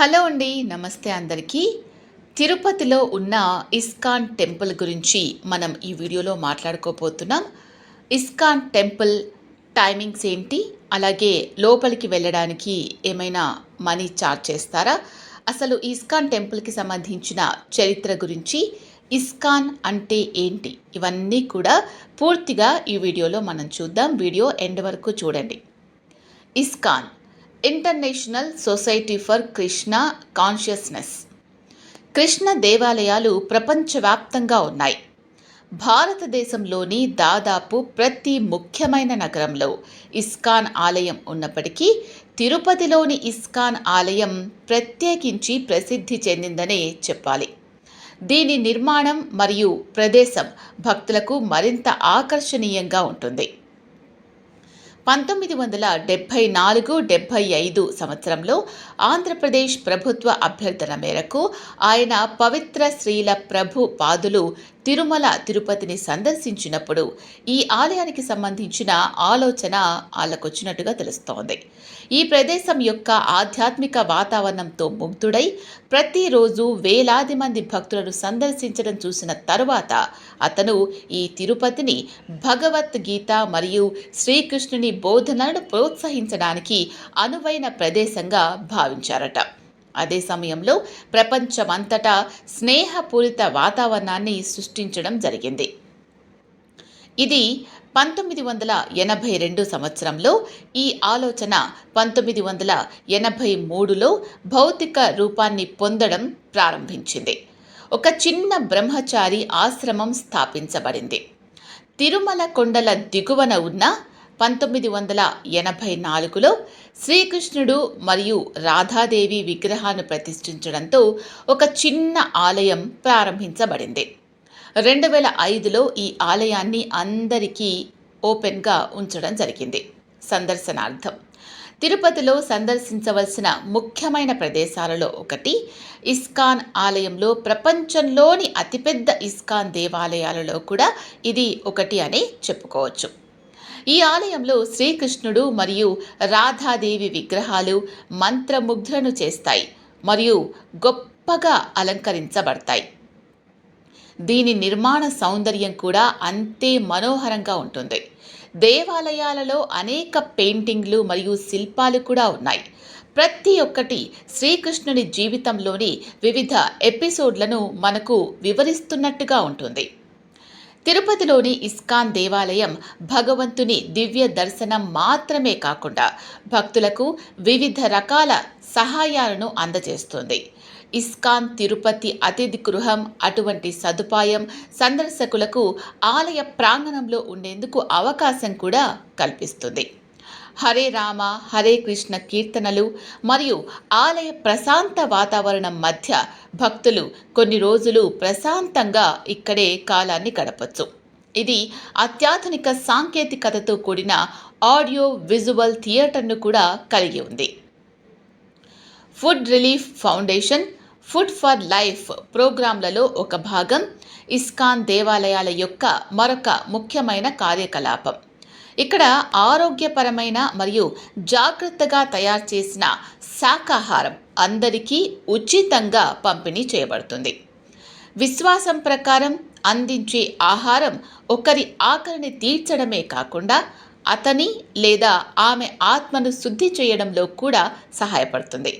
Hello అండి నమస్తే అందరికీ. తిరుపతిలో ఉన్న ఇస్కాన్ టెంపుల్ గురించి మనం ఈ వీడియోలో మాట్లాడుకోబోతున్నాం. ఇస్కాన్ టెంపుల్ టైమింగ్స్ ఏంటి? అలాగే లోపలికి వెళ్ళడానికి ఏమైనా మనీ ఛార్జ్ చేస్తారా? అసలు ఇస్కాన్ టెంపుల్కి సంబంధించిన చరిత్ర గురించి ఇస్కాన్ అంటే ఏంటి? ఇవన్నీ కూడా పూర్తిగా ఈ వీడియోలో మనం చూద్దాం. వీడియో ఎండ్ వరకు చూడండి. ISKCON international society for Krishna consciousness Krishna దేవాలయాలు ప్రపంచవ్యాప్తంగా ఉన్నాయి. భారతదేశంలోని దాదాపు ప్రతి ముఖ్యమైన నగరంలో ఇస్కాన్ ఆలయం ఉన్నప్పటికీ తిరుపతిలోని ఇస్కాన్ ఆలయం ప్రత్యేకించి ప్రసిద్ధి చెందిందనే చెప్పాలి. దీని నిర్మాణం మరియు ప్రదేశం భక్తులకు మరింత ఆకర్షణీయంగా ఉంటుంది. పంతొమ్మిది వందల డెబ్భై నాలుగు డెబ్భై ఐదు సంవత్సరంలో ఆంధ్రప్రదేశ్ ప్రభుత్వ అభ్యర్థన మేరకు ఆయన పవిత్ర శ్రీల ప్రభు పాదులు తిరుమల తిరుపతిని సందర్శించినప్పుడు ఈ ఆలయానికి సంబంధించిన ఆలోచన వాళ్ళకొచ్చినట్టుగా తెలుస్తోంది. ఈ ప్రదేశం యొక్క ఆధ్యాత్మిక వాతావరణంతో ముగ్ధుడై ప్రతిరోజు వేలాది మంది భక్తులను సందర్శించడం చూసిన తరువాత అతను ఈ తిరుపతిని భగవద్గీత మరియు శ్రీకృష్ణుని బోధనలను ప్రోత్సహించడానికి అనువైన ప్రదేశంగా భావించారట. అదే సమయంలో ప్రపంచమంతటా స్నేహపూరిత వాతావరణాన్ని సృష్టించడం జరిగింది. ఇది పంతొమ్మిది వందల ఎనభై రెండు సంవత్సరంలో ఈ ఆలోచన పంతొమ్మిది వందల ఎనభై మూడులో భౌతిక రూపాన్ని పొందడం ప్రారంభించింది. ఒక చిన్న బ్రహ్మచారి ఆశ్రమం స్థాపించబడింది. తిరుమల కొండల దిగువన ఉన్న పంతొమ్మిది వందల ఎనభై నాలుగులో శ్రీకృష్ణుడు మరియు రాధాదేవి విగ్రహాన్ని ప్రతిష్ఠించడంతో ఒక చిన్న ఆలయం ప్రారంభించబడింది. రెండు వేల ఐదులో ఈ ఆలయాన్ని అందరికీ ఓపెన్గా ఉంచడం జరిగింది. సందర్శనార్థం. తిరుపతిలో సందర్శించవలసిన ముఖ్యమైన ప్రదేశాలలో ఒకటి ఇస్కాన్ ఆలయంలో ప్రపంచంలోని అతిపెద్ద ఇస్కాన్ దేవాలయాలలో కూడా ఇది ఒకటి అని చెప్పుకోవచ్చు. ఈ ఆలయంలో శ్రీకృష్ణుడు మరియు రాధాదేవి విగ్రహాలు మంత్రముగ్ధులను చేస్తాయి మరియు గొప్పగా అలంకరించబడతాయి. దీని నిర్మాణ సౌందర్యం కూడా అంతే మనోహరంగా ఉంటుంది. దేవాలయాలలో అనేక పెయింటింగ్లు మరియు శిల్పాలు కూడా ఉన్నాయి. ప్రతి ఒక్కటి శ్రీకృష్ణుని జీవితంలోని వివిధ ఎపిసోడ్లను మనకు వివరిస్తున్నట్టుగా ఉంటుంది. తిరుపతిలోని ఇస్కాన్ దేవాలయం భగవంతుని దివ్య దర్శనం మాత్రమే కాకుండా భక్తులకు వివిధ రకాల సహాయాలను అందజేస్తుంది. ఇస్కాన్ తిరుపతి అతిథి గృహం అటువంటి సదుపాయం సందర్శకులకు ఆలయ ప్రాంగణంలో ఉండేందుకు అవకాశం కూడా కల్పిస్తుంది. హరే రామ హరే కృష్ణ కీర్తనలు మరియు ఆలయ ప్రశాంత వాతావరణం మధ్య భక్తులు కొన్ని రోజులు ప్రశాంతంగా ఇక్కడే కాలాన్ని గడపచ్చు. ఇది అత్యాధునిక సాంకేతికతతో కూడిన ఆడియో విజువల్ థియేటర్ను కూడా కలిగి ఉంది. Food relief foundation food for life ప్రోగ్రాంలలో ఒక భాగం ఇస్కాన్ దేవాలయాల యొక్క మరొక ముఖ్యమైన కార్యకలాపం. ఇక్కడ ఆరోగ్యపరమైన మరియు జాగ్రత్తగా తయారు చేసిన శాకాహారం అందరికీ ఉచితంగా పంపిణీ చేయబడుతుంది. విశ్వాసం ప్రకారం అందించే ఆహారం ఒకరి ఆకలిని తీర్చడమే కాకుండా అతని లేదా ఆమె ఆత్మను శుద్ధి చేయడంలో కూడా సహాయపడుతుంది.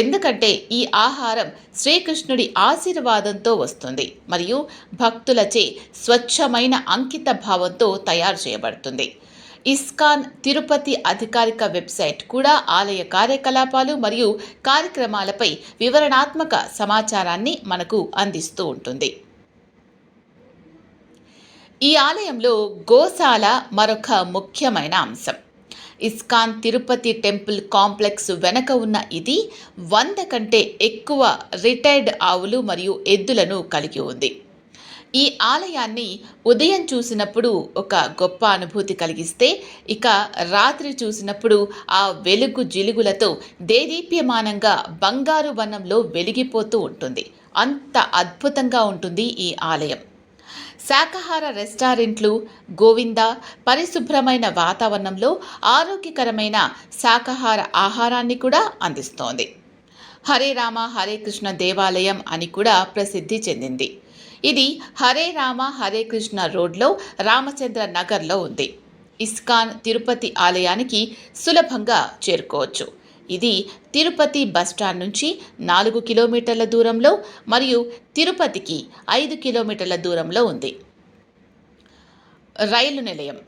ఎందుకంటే ఈ ఆహారం శ్రీకృష్ణుడి ఆశీర్వాదంతో వస్తుంది మరియు భక్తులచే స్వచ్ఛమైన అంకిత భావంతో తయారు చేయబడుతుంది. ఇస్కాన్ తిరుపతి అధికారిక వెబ్సైట్ కూడా ఆలయ కార్యకలాపాలు మరియు కార్యక్రమాలపై వివరణాత్మక సమాచారాన్ని మనకు అందిస్తూ ఉంటుంది. ఈ ఆలయంలో గోశాల మరొక ముఖ్యమైన అంశం. ఇస్కాన్ తిరుపతి టెంపుల్ కాంప్లెక్స్ వెనక ఉన్న ఇది వంద కంటే ఎక్కువ రిటైర్డ్ ఆవులు మరియు ఎద్దులను కలిగి ఉంది. ఈ ఆలయాన్ని ఉదయం చూసినప్పుడు ఒక గొప్ప అనుభూతి కలిగిస్తే ఇక రాత్రి చూసినప్పుడు ఆ వెలుగు జిలుగులతో దేదీప్యమానంగా బంగారు వనంలో వెలిగిపోతూ ఉంటుంది. అంత అద్భుతంగా ఉంటుంది ఈ ఆలయం. శాకాహార రెస్టారెంట్లు గోవింద పరిశుభ్రమైన వాతావరణంలో ఆరోగ్యకరమైన శాకాహార ఆహారాన్ని కూడా అందిస్తోంది. హరే రామ హరే కృష్ణ దేవాలయం అని కూడా ప్రసిద్ధి చెందింది. ఇది హరే రామ హరే కృష్ణ రోడ్లో రామచంద్ర నగర్లో ఉంది. ఇస్కాన్ తిరుపతి ఆలయానికి సులభంగా చేరుకోవచ్చు. ఇది తిరుపతి బస్టాండ్ నుంచి నాలుగు కిలోమీటర్ల దూరంలో మరియు తిరుపతికి ఐదు కిలోమీటర్ల దూరంలో ఉంది. రైలు నిలయం.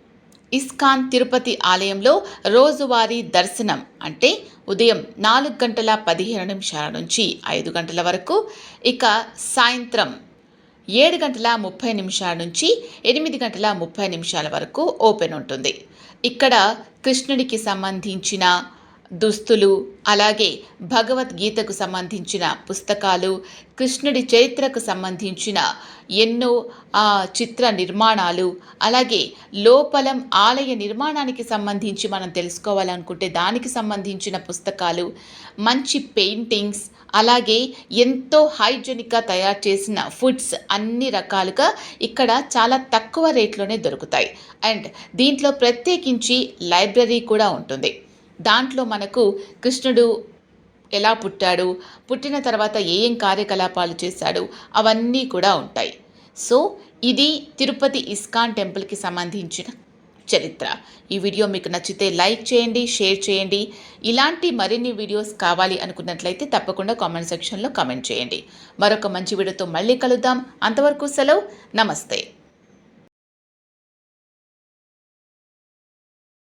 ఇస్కాన్ తిరుపతి ఆలయంలో రోజువారీ దర్శనం అంటే ఉదయం నాలుగు గంటల పదిహేను నిమిషాల నుంచి ఐదు గంటల వరకు ఇక సాయంత్రం ఏడు గంటల ముప్పై నిమిషాల నుంచి ఎనిమిది గంటల ముప్పై నిమిషాల వరకు ఓపెన్ ఉంటుంది. ఇక్కడ కృష్ణుడికి సంబంధించిన దుస్తులు అలాగే భగవద్గీతకు సంబంధించిన పుస్తకాలు కృష్ణుడి చరిత్రకు సంబంధించిన ఎన్నో చిత్ర నిర్మాణాలు అలాగే లోపలం ఆలయ నిర్మాణానికి సంబంధించి మనం తెలుసుకోవాలనుకుంటే దానికి సంబంధించిన పుస్తకాలు మంచి పెయింటింగ్స్ అలాగే ఎంతో హైజెనిక్గా తయారు చేసిన ఫుడ్స్ అన్ని రకాలుగా ఇక్కడ చాలా తక్కువ రేట్లోనే దొరుకుతాయి. అండ్ దీంట్లో ప్రత్యేకించి లైబ్రరీ కూడా ఉంటుంది. దాంట్లో మనకు కృష్ణుడు ఎలా పుట్టాడు పుట్టిన తర్వాత ఏ ఏం కార్యకలాపాలు చేశాడు అవన్నీ కూడా ఉంటాయి. సో ఇది తిరుపతి ఇస్కాన్ టెంపుల్కి సంబంధించిన చరిత్ర. ఈ వీడియో మీకు నచ్చితే లైక్ చేయండి షేర్ చేయండి. ఇలాంటి మరిన్ని వీడియోస్ కావాలి అనుకున్నట్లయితే తప్పకుండా కామెంట్ సెక్షన్లో కామెంట్ చేయండి. మరొక మంచి వీడియోతో మళ్ళీ కలుద్దాం. అంతవరకు సెలవు. నమస్తే.